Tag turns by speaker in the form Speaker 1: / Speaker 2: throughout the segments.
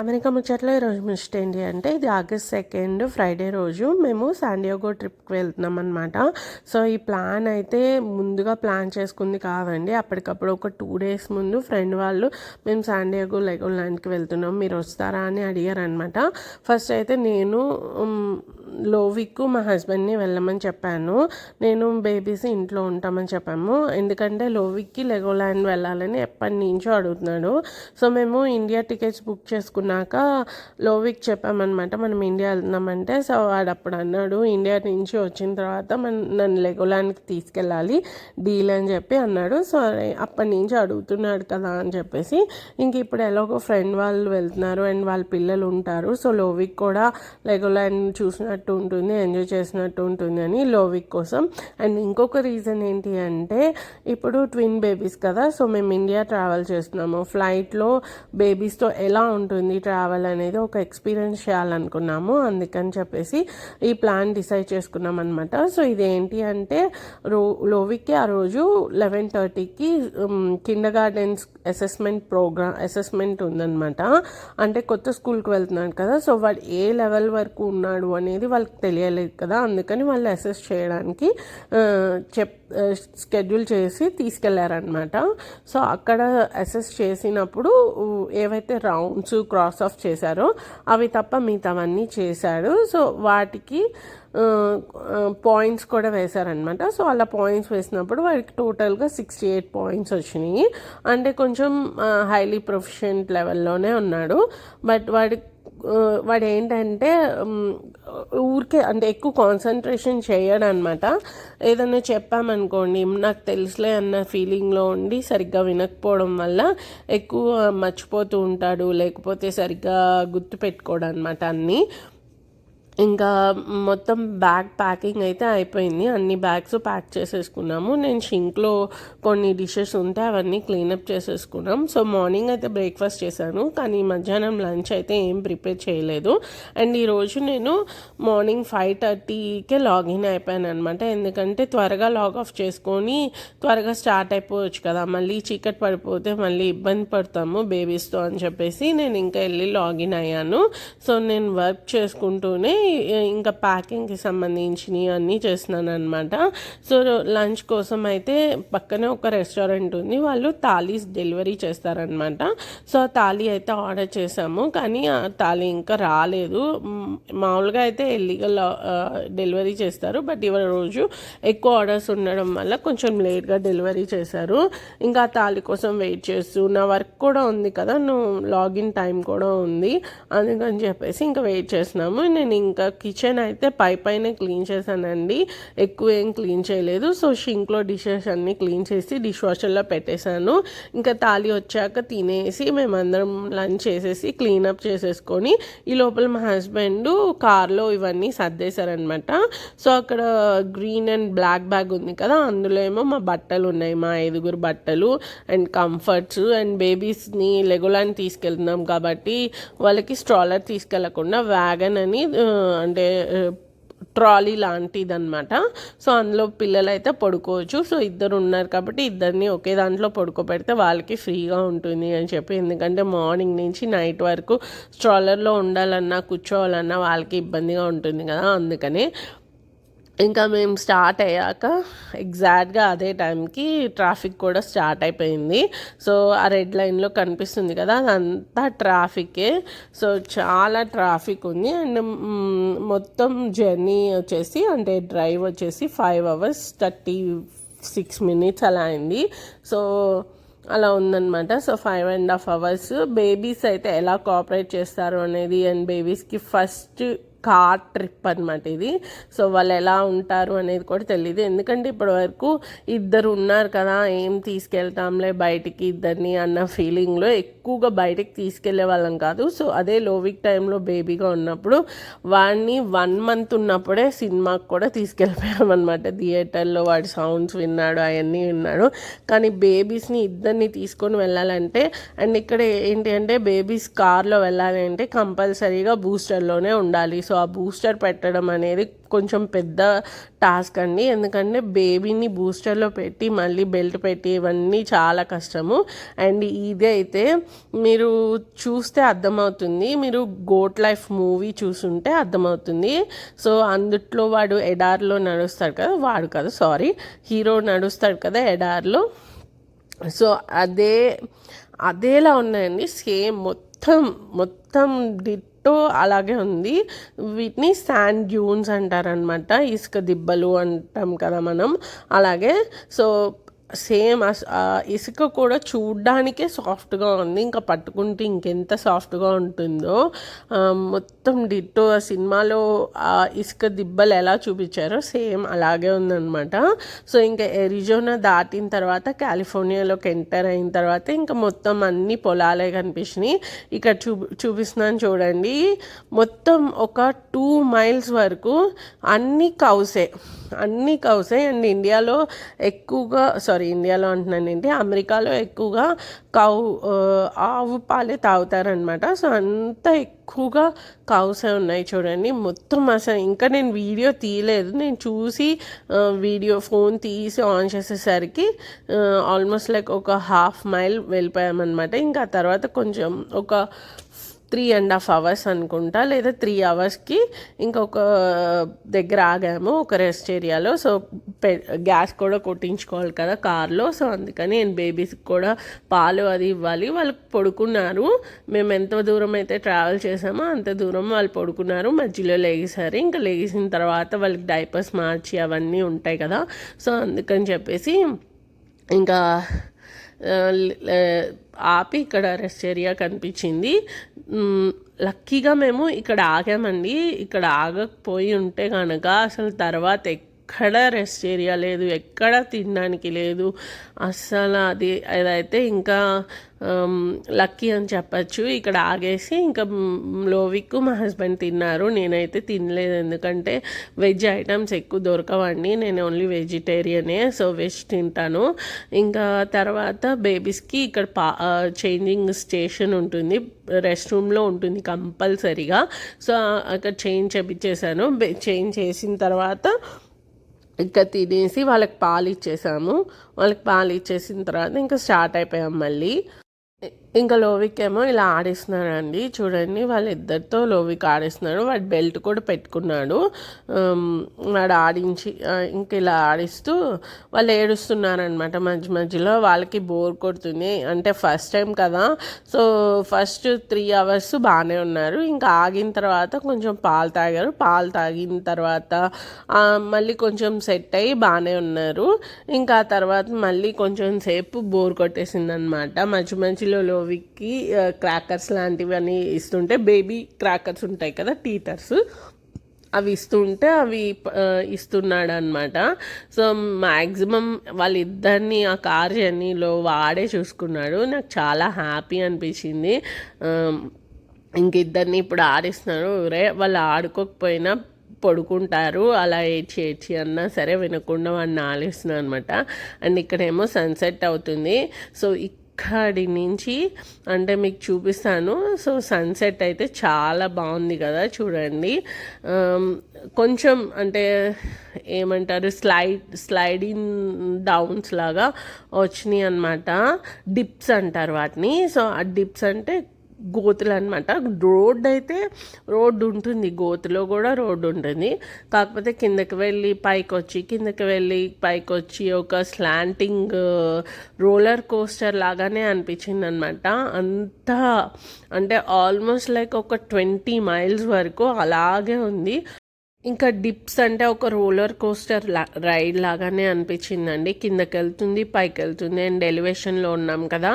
Speaker 1: America ముచ్చట్లో ఈరోజు Mist ఏంటి అంటే ఇది ఆగస్ట్ సెకండ్ ఫ్రైడే రోజు మేము శాండియాగో ట్రిప్కి వెళ్తున్నాం అనమాట సో ఈ ప్లాన్ అయితే ముందుగా ప్లాన్ చేసుకుంది కాదండి అప్పటికప్పుడు ఒక టూ డేస్ ముందు ఫ్రెండ్ వాళ్ళు మేము శాండియోగో లెగోల్యాండ్కి వెళ్తున్నాం. మీరు వస్తారా అని అడిగారు అనమాట ఫస్ట్ అయితే నేను లోవిక్ మా హస్బెండ్ని వెళ్ళమని చెప్పాను. నేను బేబీస్ ఇంట్లో ఉంటామని చెప్పాము. ఎందుకంటే లోవిక్కి లెగోల్యాండ్ వెళ్ళాలని ఎప్పటి నుంచో అడుగుతున్నాడు. సో మేము ఇండియా టికెట్స్ బుక్ చేసుకున్నాక లోవిక్ చెప్పామన్నమాట మనం ఇండియా వెళ్తున్నామంటే సో వాడు అప్పుడు అన్నాడు ఇండియా నుంచి వచ్చిన తర్వాత మన నన్ను లెగోల్యాండ్కి తీసుకెళ్ళాలి డీల్ అని చెప్పి అన్నాడు సో అప్పటి నుంచి అడుగుతున్నాడు కదా అని చెప్పేసి ఇంక ఇప్పుడు ఎలాగో ఫ్రెండ్ వాళ్ళు వెళ్తున్నారు అండ్ వాళ్ళ పిల్లలు ఉంటారు సో లోవిక్ కూడా లెగోలాండ్ చూసినట్టు ఉంటుంది ఎంజాయ్ చేసినట్టు ఉంటుంది అని లోవిక్ కోసం అండ్ ఇంకొక రీజన్ ఏంటి అంటే ఇప్పుడు ట్విన్ బేబీస్ కదా సో మేము ఇండియా ట్రావెల్ చేస్తున్నాము ఫ్లైట్లో బేబీస్తో ఎలా ఉంటుంది ట్రావెల్ అనేది ఒక ఎక్స్పీరియన్స్ చేయాలనుకున్నాము. అందుకని చెప్పేసి ఈ ప్లాన్ డిసైడ్ చేసుకున్నాం అనమాట సో ఇదేంటి అంటే రో లోవిక్కి ఆ రోజు లెవెన్ థర్టీకి kindergartens assessment programme assessment ఉందన్నమాట. అంటే కొత్త స్కూల్కి వెళ్తున్నాడు కదా సో వాడు ఏ లెవెల్ వరకు ఉన్నాడు అనేది వాళ్ళకి తెలియలేదు కదా అందుకని వాళ్ళు అసెస్ చేయడానికి చెప్ స్కెడ్యూల్ చేసి తీసుకెళ్ళారనమాట సో అక్కడ అసెస్ చేసినప్పుడు ఏవైతే రౌండ్స్ క్రాస్ ఆఫ్ చేశారో అవి తప్ప మిగతావన్నీ చేశాడు. సో వాటికి పాయింట్స్ కూడా వేశారనమాట సో అలా పాయింట్స్ వేసినప్పుడు వాడికి టోటల్గా సిక్స్టీ ఎయిట్ పాయింట్స్ వచ్చినాయి. అంటే కొంచెం హైలీ ప్రొఫిషియంట్ లెవెల్లోనే ఉన్నాడు. బట్ వాడి వాడు ఏంటంటే ఊరికే అంటే ఎక్కువ కాన్సన్ట్రేషన్ చేయడనమాట ఏదైనా ఏదన్నా చెప్పామనుకోండి నాకు తెలుసులే అన్న ఫీలింగ్లో ఉండి సరిగ్గా వినకపోవడం వల్ల ఎక్కువ మర్చిపోతూ ఉంటాడు. లేకపోతే సరిగ్గా గుర్తు పెట్టుకోడు అనమాట అన్నీ. ఇంకా మొత్తం బ్యాగ్ ప్యాకింగ్ అయితే అయిపోయింది. అన్ని బ్యాగ్స్ ప్యాక్ చేసేసుకున్నాము. నేను షింక్లో కొన్ని డిషెస్ ఉంటే అవన్నీ క్లీనప్ చేసేసుకున్నాం. సో మార్నింగ్ అయితే బ్రేక్ఫాస్ట్ చేశాను. కానీ మధ్యాహ్నం లంచ్ అయితే ఏం ప్రిపేర్ చేయలేదు. అండ్ ఈరోజు నేను మార్నింగ్ ఫైవ్ థర్టీకే లాగిన్ అయిపోయాను అనమాట ఎందుకంటే త్వరగా లాగ్ ఆఫ్ చేసుకొని త్వరగా స్టార్ట్ అయిపోవచ్చు కదా. మళ్ళీ చీకటి పడిపోతే మళ్ళీ ఇబ్బంది పడతాము బేబీస్తో అని చెప్పేసి నేను ఇంకా వెళ్ళి లాగిన్ అయ్యాను. సో నేను వర్క్ చేసుకుంటూనే ఇంకా ప్యాకింగ్కి సంబంధించినవి అన్నీ చేస్తున్నాను అనమాట సో లంచ్ కోసం అయితే పక్కనే ఒక రెస్టారెంట్ ఉంది. వాళ్ళు థాలీస్ డెలివరీ చేస్తారనమాట సో థాలీ అయితే ఆర్డర్ చేసాము కానీ ఆ థాలీ ఇంకా రాలేదు. మామూలుగా అయితే ఎల్లీగల్ డెలివరీ చేస్తారు. బట్ ఇవాళ రోజు ఎక్కువ ఆర్డర్స్ ఉండడం వల్ల కొంచెం లేట్గా డెలివరీ చేశారు. ఇంకా ఆ థాలీ కోసం వెయిట్ చేస్తూ నా వర్క్ కూడా ఉంది కదా. నువ్వు లాగిన్ టైం కూడా ఉంది. అందుకని చెప్పేసి ఇంకా వెయిట్ చేస్తున్నాము. నేను ఇంకా ఇంకా కిచెన్ అయితే పై పైన క్లీన్ చేశానండి. ఎక్కువ ఏం క్లీన్ చేయలేదు. సో షింక్లో డిషెస్ అన్నీ క్లీన్ చేసి డిష్ వాషర్లో పెట్టేశాను. ఇంకా తాళి వచ్చాక తినేసి మేమందరం లంచ్ చేసేసి క్లీనప్ చేసేసుకొని ఈ లోపల మా హస్బెండ్ కార్లో ఇవన్నీ సర్దేశారనమాట సో అక్కడ గ్రీన్ అండ్ బ్లాక్ బ్యాగ్ ఉంది కదా అందులో ఏమో మా బట్టలు ఉన్నాయి. మా ఐదుగురు బట్టలు అండ్ కంఫర్ట్స్ అండ్ బేబీస్ని లెగోలాండ్ తీసుకెళ్తున్నాం కాబట్టి వాళ్ళకి స్ట్రాలర్ తీసుకెళ్ళకుండా వ్యాగన్ అని అంటే ట్రాలీ లాంటిది అనమాట సో అందులో పిల్లలు అయితే పడుకోవచ్చు. సో ఇద్దరు ఉన్నారు కాబట్టి ఇద్దరిని ఒకే దాంట్లో పడుకోబెడితే వాళ్ళకి ఫ్రీగా ఉంటుంది అని చెప్పి. ఎందుకంటే మార్నింగ్ నుంచి నైట్ వరకు స్ట్రాలర్లో ఉండాలన్నా కూర్చోవాలన్నా వాళ్ళకి ఇబ్బందిగా ఉంటుంది కదా అందుకని. ఇంకా మేము స్టార్ట్ అయ్యాక ఎగ్జాక్ట్గా అదే టైంకి ట్రాఫిక్ కూడా స్టార్ట్ అయిపోయింది. సో ఆ రెడ్ లైన్లో కనిపిస్తుంది కదా అదంతా ట్రాఫికే. సో చాలా ట్రాఫిక్ ఉంది. అండ్ మొత్తం జర్నీ వచ్చేసి అంటే డ్రైవ్ వచ్చేసి five hours thirty six minutes అలా అయింది. సో అలా ఉందన్నమాట. So five and half hours. Babies అయితే ఎలా కోఆపరేట్ చేస్తారు అనేది అండ్ బేబీస్కి ఫస్ట్ కార్ ట్రిప్ అనమాట ఇది. సో వాళ్ళు ఎలా ఉంటారు అనేది కూడా తెలియదు ఎందుకంటే ఇప్పటి వరకు ఇద్దరు ఉన్నారు కదా ఏం తీసుకెళ్తాంలే బయటికి ఇద్దరిని అన్న ఫీలింగ్లో ఎక్కువగా బయటికి తీసుకెళ్ళే వాళ్ళం కాదు. సో అదే లోవిక్ టైంలో బేబీగా ఉన్నప్పుడు వాడిని వన్ మంత్ ఉన్నప్పుడే సినిమాకి కూడా తీసుకెళ్ళిపోయాం అనమాట థియేటర్లో వాడి సౌండ్స్ విన్నాడు అవన్నీ విన్నాడు. కానీ బేబీస్ని ఇద్దరిని తీసుకొని వెళ్ళాలంటే అండ్ ఇక్కడ ఏంటి అంటే బేబీస్ కార్లో వెళ్ళాలి అంటే కంపల్సరీగా బూస్టర్లోనే ఉండాలి. సో ఆ బూస్టర్ పెట్టడం అనేది కొంచెం పెద్ద టాస్క్ అండి. ఎందుకంటే బేబీని బూస్టర్లో పెట్టి మళ్ళీ బెల్ట్ పెట్టి ఇవన్నీ చాలా కష్టము. అండ్ ఇదే అయితే మీరు చూస్తే అర్థమవుతుంది. మీరు గోట్ లైఫ్ మూవీ చూసుంటే అర్థమవుతుంది. సో అందుట్లో వాడు ఎడార్లో నడుస్తాడు కదా వాడు కదా సారీ హీరో నడుస్తాడు కదా ఎడార్లో. సో అదే అదేలా ఉన్నాయండి. సేమ్ మొత్తం మొత్తం డి డిట్టో అలాగే ఉంది. వీటిని శాండ్ డ్యూన్స్ అంటారనమాట ఇసుక దిబ్బలు అంటాం కదా మనం. అలాగే సో సేమ్ ఇసుక కూడా చూడ్డానికే సాఫ్ట్గా ఉంది. ఇంకా పట్టుకుంటే ఇంకెంత సాఫ్ట్గా ఉంటుందో. మొత్తం డిట్టో ఆ సినిమాలో ఆ ఇసుక దిబ్బలు ఎలా చూపించారో సేమ్ అలాగే ఉందనమాట సో ఇంకా ఎరిజోనా దాటిన తర్వాత కాలిఫోర్నియాలోకి ఎంటర్ అయిన తర్వాత ఇంకా మొత్తం అన్ని పొలాలే కనిపించినాయి. ఇక్కడ చూ చూపిస్తున్నాను చూడండి. మొత్తం ఒక టూ మైల్స్ వరకు అన్ని కౌసే అన్ని కౌసే. అండ్ ఇండియాలో ఎక్కువగా సారీ ఇండియాలో అంటున్నానండి అమెరికాలో ఎక్కువగా కౌ ఆవు పాలే తాగుతారనమాట సో అంత ఎక్కువగా కౌసే ఉన్నాయి చూడండి. మొత్తం అసలు ఇంకా నేను వీడియో తీయలేదు. నేను చూసి వీడియో ఫోన్ తీసి ఆన్ చేసేసరికి ఆల్మోస్ట్ లైక్ ఒక హాఫ్ మైల్ వెళ్ళిపోయామన్నమాట. ఇంకా తర్వాత కొంచెం ఒక త్రీ అండ్ హాఫ్ అవర్స్ అనుకుంటా లేదా త్రీ అవర్స్కి ఇంకొక దగ్గర ఆగాము ఒక రెస్ట్ ఏరియాలో సో పె గ్యాస్ కూడా కొట్టించుకోవాలి కదా కార్లో. సో అందుకని నేను బేబీస్కి కూడా పాలు అది ఇవ్వాలి. వాళ్ళు పడుకున్నారు. మేము ఎంత దూరం అయితే ట్రావెల్ చేసామో అంత దూరం వాళ్ళు పడుకున్నారు. మధ్యలో లేగిసారు ఇంకా లేగిసిన తర్వాత వాళ్ళకి డైపర్స్ మార్చి అవన్నీ ఉంటాయి కదా. సో అందుకని చెప్పేసి ఇంకా ఆపి ఇక్కడ రెస్ట్ ఏరియా కనిపించింది. లక్కీగా మేము ఇక్కడ ఆగామండి. ఇక్కడ ఆగకపోయి ఉంటే కనుక అసలు తర్వాత ఎక్కడ రెస్ట్ ఏరియా లేదు ఎక్కడ తినడానికి లేదు. అస్సలు అది అదైతే ఇంకా లక్కీ అని చెప్పచ్చు. ఇక్కడ ఆగేసి ఇంకా లోవిక్ మా హస్బెండ్ తిన్నారు. నేనైతే తినలేదు. ఎందుకంటే వెజ్ ఐటమ్స్ ఎక్కువ దొరకవండి. నేను ఓన్లీ వెజిటేరియనే సో వెజ్ తింటాను. ఇంకా తర్వాత బేబీస్కి ఇక్కడ పా చేంజింగ్ స్టేషన్ ఉంటుంది. రెస్ట్ రూమ్లో ఉంటుంది కంపల్సరీగా. సో అక్కడ చేంజ్ చేపించేసాను చేంజ్ చేసిన తర్వాత ఇంకా తినేసి వాళ్ళకి పాలు ఇచ్చేసాము. వాళ్ళకి పాలు ఇచ్చేసిన తర్వాత ఇంకా స్టార్ట్ అయిపోయాం మళ్ళీ. ఇంకా లోవిక్ ఏమో ఇలా ఆడిస్తున్నాడండి చూడండి వాళ్ళిద్దరితో లోవిక్ ఆడేస్తున్నారు. వాడు బెల్ట్ కూడా పెట్టుకున్నాడు. వాడు ఆడించి ఇంక ఇలా ఆడిస్తూ వాళ్ళు ఏడుస్తున్నారనమాట మధ్య మధ్యలో. వాళ్ళకి బోర్ కొడుతుంది. అంటే ఫస్ట్ టైం కదా. సో ఫస్ట్ త్రీ అవర్స్ బాగానే ఉన్నారు. ఇంకా ఆగిన తర్వాత కొంచెం పాలు తాగారు. పాలు తాగిన తర్వాత మళ్ళీ కొంచెం సెట్ అయ్యి బాగానే ఉన్నారు. ఇంకా తర్వాత మళ్ళీ కొంచెం సేపు బోర్ కొట్టేసింది అనమాట మధ్య మధ్యలో లోవికి క్రాకర్స్ లాంటివి అని ఇస్తుంటే బేబీ క్రాకర్స్ ఉంటాయి కదా టీటర్స్ అవి ఇస్తుంటే అవి ఇస్తున్నాడు అనమాట సో మ్యాక్సిమం వాళ్ళిద్దరిని ఆ కార్ జర్నీలో వాడే చూసుకున్నాడు. నాకు చాలా హ్యాపీ అనిపించింది. ఇంక ఇద్దరిని ఇప్పుడు ఆడిస్తున్నారు. రే వాళ్ళు ఆడుకోకపోయినా పడుకుంటారు. అలా ఏడ్చి ఏడ్చి అన్నా సరే వినకుండా వాడిని ఆలిస్తున్నాను అనమాట అండ్ ఇక్కడేమో సన్సెట్ అవుతుంది. సో అక్కడి నుంచి అంటే మీకు చూపిస్తాను. సో సన్సెట్ అయితే చాలా బాగుంది కదా చూడండి. కొంచెం అంటే ఏమంటారు స్లైడ్ స్లైడింగ్ డౌన్స్ లాగా వచ్చినాయి అనమాట డిప్స్ అంటారు వాటిని. సో ఆ డిప్స్ అంటే గోతులు అనమాట రోడ్ అయితే రోడ్డు ఉంటుంది గోతులో కూడా రోడ్డు ఉంటుంది కాకపోతే కిందకి వెళ్ళి పైకి వచ్చి కిందకి వెళ్ళి పైకి వచ్చి ఒక స్లాంటింగ్ రోలర్ కోస్టర్ లాగానే అనిపించింది అనమాట అంతా అంటే ఆల్మోస్ట్ లైక్ ఒక ట్వంటీ మైల్స్ వరకు అలాగే ఉంది. ఇంకా డిప్స్ అంటే ఒక రోలర్ కోస్టర్ రైడ్ లాగానే అనిపించిందండి. కిందకి వెళ్తుంది పైకి వెళ్తుంది అండ్ ఎలివేషన్లో ఉన్నాం కదా.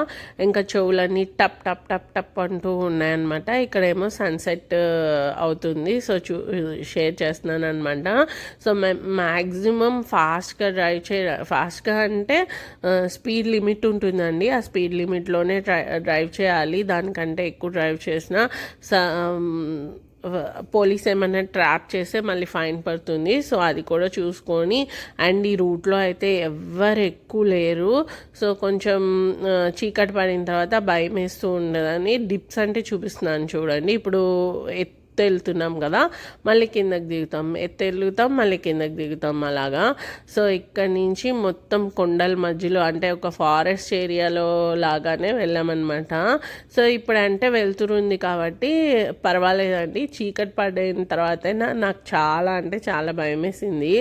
Speaker 1: ఇంకా చెవులన్నీ టప్ టప్ టప్ టప్ అంటూ ఉన్నాయన్నమాట. ఇక్కడేమో సన్సెట్ అవుతుంది. సో చూ షేర్ చేస్తున్నాను అనమాట సో మ్యాక్సిమం ఫాస్ట్గా డ్రైవ్ చే ఫాస్ట్గా అంటే స్పీడ్ లిమిట్ ఉంటుందండి. ఆ స్పీడ్ లిమిట్లోనే డ్రైవ్ చేయాలి. దానికంటే ఎక్కువ డ్రైవ్ చేసిన పోలీస్ ఏమైనా ట్రాప్ చేస్తే మళ్ళీ ఫైన్ పడుతుంది. సో అది కూడా చూసుకొని అండ్ ఈ రూట్లో అయితే ఎవ్వరు ఎక్కువ లేరు. సో కొంచెం చీకటి పడిన తర్వాత భయం వేస్తూ ఉండదని డిప్స్ అంటే చూపిస్తున్నాను చూడండి. ఇప్పుడు ఎత్తెళ్తున్నాం కదా మళ్ళీ కిందకి దిగుతాం. ఎత్తెలుగుతాం మళ్ళీ కిందకి దిగుతాం అలాగా. సో ఇక్కడ నుంచి మొత్తం కొండల మధ్యలో అంటే ఒక ఫారెస్ట్ ఏరియాలో లాగానే వెళ్ళామన్నమాట. సో ఇప్పుడు అంటే వెళ్తురుంది కాబట్టి పర్వాలేదండి. చీకటి పడిన తర్వాత నాకు చాలా అంటే చాలా భయం వేసింది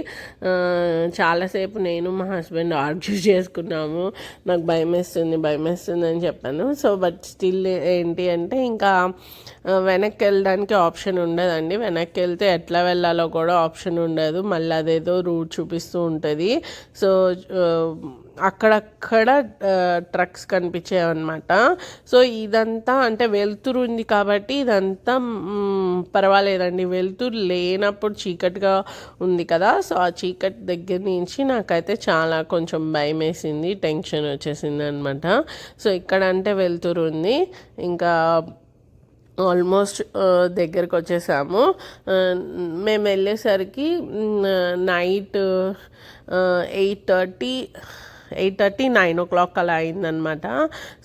Speaker 1: చాలాసేపు నేను మా హస్బెండ్ ఆర్గ్యూ చేసుకున్నాము. నాకు భయం వేస్తుంది భయం వేస్తుంది అని చెప్పాను. సో బట్ స్టిల్ ఏంటి అంటే ఇంకా వెనక్కి వెళ్ళడానికి ఆప్షన్ ఉండదండి. వెనక్కి వెళ్తే ఎట్లా వెళ్ళాలో కూడా ఆప్షన్ ఉండదు. మళ్ళీ అదేదో రూట్ చూపిస్తూ ఉంటుంది. సో అక్కడక్కడ ట్రక్స్ కనిపించాయి అనమాట సో ఇదంతా అంటే వెలుతురు ఉంది కాబట్టి ఇదంతా పర్వాలేదండి. వెలుతురు లేనప్పుడు చీకటిగా ఉంది కదా. సో ఆ చీకటి దగ్గర నుంచి నాకైతే చాలా కొంచెం భయం వేసింది టెన్షన్ వచ్చేసింది అనమాట సో ఇక్కడ అంటే వెలుతురు ఉంది. ఇంకా ఆల్మోస్ట్ దగ్గరకు వచ్చేసాము మేము వెళ్ళేసరికి night eight thirty eight thirty nine o'clock అలా అయిందనమాట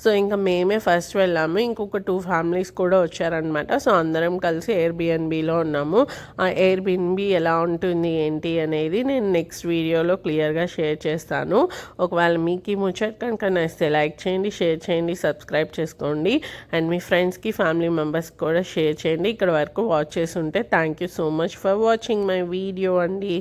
Speaker 1: సో ఇంకా మేమే ఫస్ట్ వెళ్ళాము. ఇంకొక టూ ఫ్యామిలీస్ కూడా వచ్చారనమాట సో అందరం కలిసి ఎయిర్బిఎన్బిలో ఉన్నాము. ఆ ఎయిర్బిఎన్బి ఎలా ఉంటుంది ఏంటి అనేది నేను నెక్స్ట్ వీడియోలో క్లియర్గా షేర్ చేస్తాను. ఒకవేళ మీకు ఈ ముచ్చట కనుక నచ్చితే లైక్ చేయండి షేర్ చేయండి సబ్స్క్రైబ్ చేసుకోండి. అండ్ మీ ఫ్రెండ్స్కి ఫ్యామిలీ మెంబర్స్కి కూడా షేర్ చేయండి. ఇక్కడ వరకు వాచ్ చేసి ఉంటే thank you so much for watching my video అండి.